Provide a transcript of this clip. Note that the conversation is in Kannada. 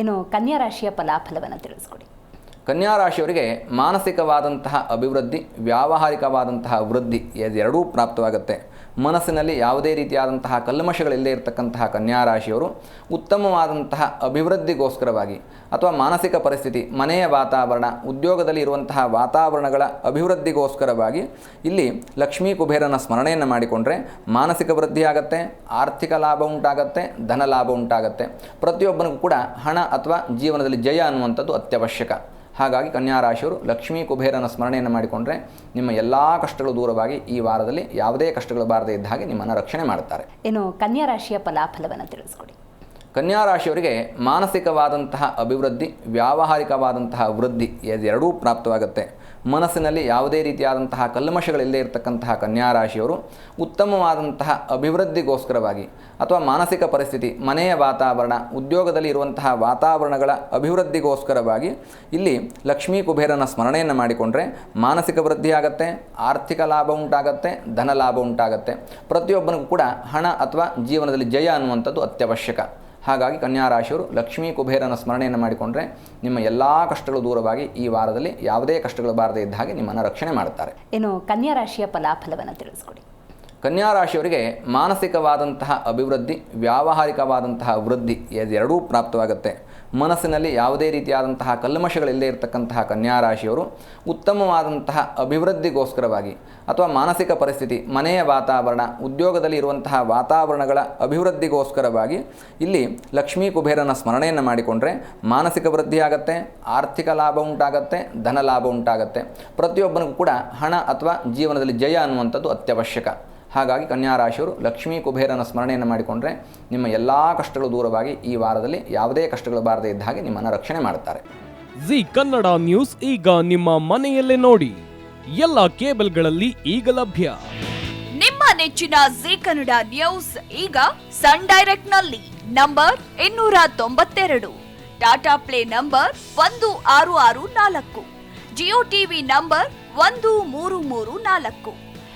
ಇನ್ನು ಕನ್ಯಾ ರಾಶಿಯ ಫಲಾಫಲವನ್ನು ತಿಳಿಸ್ಕೊಡಿ. ಕನ್ಯಾ ರಾಶಿಯವರಿಗೆ ಮಾನಸಿಕವಾದಂತಹ ಅಭಿವೃದ್ಧಿ, ವ್ಯಾವಹಾರಿಕವಾದಂತಹ ವೃದ್ಧಿ ಎರಡೂ ಪ್ರಾಪ್ತವಾಗುತ್ತೆ. ಮನಸ್ಸಿನಲ್ಲಿ ಯಾವುದೇ ರೀತಿಯಾದಂತಹ ಕಲ್ಮಶಗಳಿಲ್ಲದೆ ಇರತಕ್ಕಂತಹ ಕನ್ಯಾ ರಾಶಿಯವರು ಉತ್ತಮವಾದಂತಹ ಅಭಿವೃದ್ಧಿಗೋಸ್ಕರವಾಗಿ ಅಥವಾ ಮಾನಸಿಕ ಪರಿಸ್ಥಿತಿ, ಮನೆಯ ವಾತಾವರಣ, ಉದ್ಯೋಗದಲ್ಲಿ ಇರುವಂತಹ ವಾತಾವರಣಗಳ ಅಭಿವೃದ್ಧಿಗೋಸ್ಕರವಾಗಿ ಇಲ್ಲಿ ಲಕ್ಷ್ಮೀ ಕುಬೇರನ ಸ್ಮರಣೆಯನ್ನು ಮಾಡಿಕೊಂಡ್ರೆ ಮಾನಸಿಕ ವೃದ್ಧಿ ಆಗತ್ತೆ, ಆರ್ಥಿಕ ಲಾಭ ಉಂಟಾಗತ್ತೆ, ಧನ ಲಾಭ ಉಂಟಾಗತ್ತೆ. ಪ್ರತಿಯೊಬ್ಬನಿಗೂ ಕೂಡ ಹಣ ಅಥವಾ ಜೀವನದಲ್ಲಿ ಜಯ ಅನ್ನುವಂಥದ್ದು ಅತ್ಯವಶ್ಯಕ. ಹಾಗಾಗಿ ಕನ್ಯಾ ರಾಶಿಯವರು ಲಕ್ಷ್ಮೀ ಕುಬೇರನ ಸ್ಮರಣೆಯನ್ನು ಮಾಡಿಕೊಂಡ್ರೆ ನಿಮ್ಮ ಎಲ್ಲ ಕಷ್ಟಗಳು ದೂರವಾಗಿ ಈ ವಾರದಲ್ಲಿ ಯಾವುದೇ ಕಷ್ಟಗಳು ಬಾರದೇ ಇದ್ದ ಹಾಗೆ ನಿಮ್ಮನ್ನು ರಕ್ಷಣೆ ಮಾಡುತ್ತಾರೆ. ಏನು ಕನ್ಯಾ ರಾಶಿಯ ಫಲಾಫಲವನ್ನು ತಿಳಿಸ್ಕೊಡಿ. ಕನ್ಯಾ ರಾಶಿಯವರಿಗೆ ಮಾನಸಿಕವಾದಂತಹ ಅಭಿವೃದ್ಧಿ ವ್ಯಾವಹಾರಿಕವಾದಂತಹ ವೃದ್ಧಿ ಎರಡೂ ಪ್ರಾಪ್ತವಾಗುತ್ತೆ. ಮನಸ್ಸಿನಲ್ಲಿ ಯಾವುದೇ ರೀತಿಯಾದಂತಹ ಕಲ್ಮಶಗಳಿಲ್ಲದೆ ಇರತಕ್ಕಂತಹ ಕನ್ಯಾ ರಾಶಿಯವರು ಉತ್ತಮವಾದಂತಹ ಅಭಿವೃದ್ಧಿಗೋಸ್ಕರವಾಗಿ ಅಥವಾ ಮಾನಸಿಕ ಪರಿಸ್ಥಿತಿ, ಮನೆಯ ವಾತಾವರಣ, ಉದ್ಯೋಗದಲ್ಲಿ ಇರುವಂತಹ ವಾತಾವರಣಗಳ ಅಭಿವೃದ್ಧಿಗೋಸ್ಕರವಾಗಿ ಇಲ್ಲಿ ಲಕ್ಷ್ಮೀ ಕುಬೇರನ ಸ್ಮರಣೆಯನ್ನು ಮಾಡಿಕೊಂಡ್ರೆ ಮಾನಸಿಕ ವೃದ್ಧಿ ಆಗತ್ತೆ ಆರ್ಥಿಕ ಲಾಭ ಉಂಟಾಗತ್ತೆ, ಧನ ಲಾಭ ಉಂಟಾಗತ್ತೆ. ಪ್ರತಿಯೊಬ್ಬನಿಗೂ ಕೂಡ ಹಣ ಅಥವಾ ಜೀವನದಲ್ಲಿ ಜಯ ಅನ್ನುವಂಥದ್ದು ಅತ್ಯವಶ್ಯಕ. ಹಾಗಾಗಿ ಕನ್ಯಾ ರಾಶಿಯವರು ಲಕ್ಷ್ಮೀ ಕುಬೇರನ ಸ್ಮರಣೆಯನ್ನು ಮಾಡಿಕೊಂಡ್ರೆ ನಿಮ್ಮ ಎಲ್ಲ ಕಷ್ಟಗಳು ದೂರವಾಗಿ ಈ ವಾರದಲ್ಲಿ ಯಾವುದೇ ಕಷ್ಟಗಳು ಬಾರದೇ ಇದ್ದ ಹಾಗೆ ನಿಮ್ಮನ್ನು ರಕ್ಷಣೆ ಮಾಡುತ್ತಾರೆ. ಏನು ಕನ್ಯಾ ರಾಶಿಯ ಫಲಾಫಲವನ್ನು ತಿಳಿಸ್ಕೊಡಿ. ಕನ್ಯಾ ರಾಶಿಯವರಿಗೆ ಮಾನಸಿಕವಾದಂತಹ ಅಭಿವೃದ್ಧಿ, ವ್ಯಾವಹಾರಿಕವಾದಂತಹ ವೃದ್ಧಿ ಎರಡೂ ಪ್ರಾಪ್ತವಾಗುತ್ತೆ. ಮನಸ್ಸಿನಲ್ಲಿ ಯಾವುದೇ ರೀತಿಯಾದಂತಹ ಕಲ್ಮಶಗಳಿಲ್ಲದೆ ಇರತಕ್ಕಂತಹ ಕನ್ಯಾ ರಾಶಿಯವರು ಉತ್ತಮವಾದಂತಹ ಅಭಿವೃದ್ಧಿಗೋಸ್ಕರವಾಗಿ ಅಥವಾ ಮಾನಸಿಕ ಪರಿಸ್ಥಿತಿ, ಮನೆಯ ವಾತಾವರಣ, ಉದ್ಯೋಗದಲ್ಲಿ ಇರುವಂತಹ ವಾತಾವರಣಗಳ ಅಭಿವೃದ್ಧಿಗೋಸ್ಕರವಾಗಿ ಇಲ್ಲಿ ಲಕ್ಷ್ಮೀ ಕುಬೇರನ ಸ್ಮರಣೆಯನ್ನು ಮಾಡಿಕೊಂಡ್ರೆ ಮಾನಸಿಕ ವೃದ್ಧಿ ಆಗತ್ತೆ ಆರ್ಥಿಕ ಲಾಭ ಉಂಟಾಗತ್ತೆ, ಧನ ಲಾಭ ಉಂಟಾಗತ್ತೆ. ಪ್ರತಿಯೊಬ್ಬನಿಗೂ ಕೂಡ ಹಣ ಅಥವಾ ಜೀವನದಲ್ಲಿ ಜಯ ಅನ್ನುವಂಥದ್ದು ಅತ್ಯವಶ್ಯಕ. ಹಾಗಾಗಿ ಕನ್ಯಾ ರಾಶಿಯವರು ಲಕ್ಷ್ಮೀ ಕುಬೇರನ ಸ್ಮರಣೆಯನ್ನು ಮಾಡಿಕೊಂಡ್ರೆ ನಿಮ್ಮ ಎಲ್ಲ ಕಷ್ಟಗಳು ದೂರವಾಗಿ ಈ ವಾರದಲ್ಲಿ ಯಾವುದೇ ಕಷ್ಟಗಳು ಬಾರದೇ ಇದ್ದ ಹಾಗೆ ನಿಮ್ಮನ್ನು ರಕ್ಷಣೆ ಮಾಡುತ್ತಾರೆ. ಜಿ ಕನ್ನಡ ನ್ಯೂಸ್ ಈಗ ನಿಮ್ಮ ಮನೆಯಲ್ಲೇ ನೋಡಿ. ಎಲ್ಲ ಕೇಬಲ್ಗಳಲ್ಲಿ ಈಗ ಲಭ್ಯ. ನಿಮ್ಮ ನೆಚ್ಚಿನ ಜಿ ಕನ್ನಡ ನ್ಯೂಸ್ ಈಗ ಸನ್ ಡೈರೆಕ್ಟ್ನಲ್ಲಿ ನಂಬರ್ ಇನ್ನೂರ ತೊಂಬತ್ತೆರಡು ಟಾಟಾ ಪ್ಲೇ ನಂಬರ್ ಒಂದು ಆರು ಆರು ನಾಲ್ಕು ಜಿಯೋ ಟಿವಿ ನಂಬರ್ ಒಂದು ಮೂರು ಮೂರು ನಾಲ್ಕು.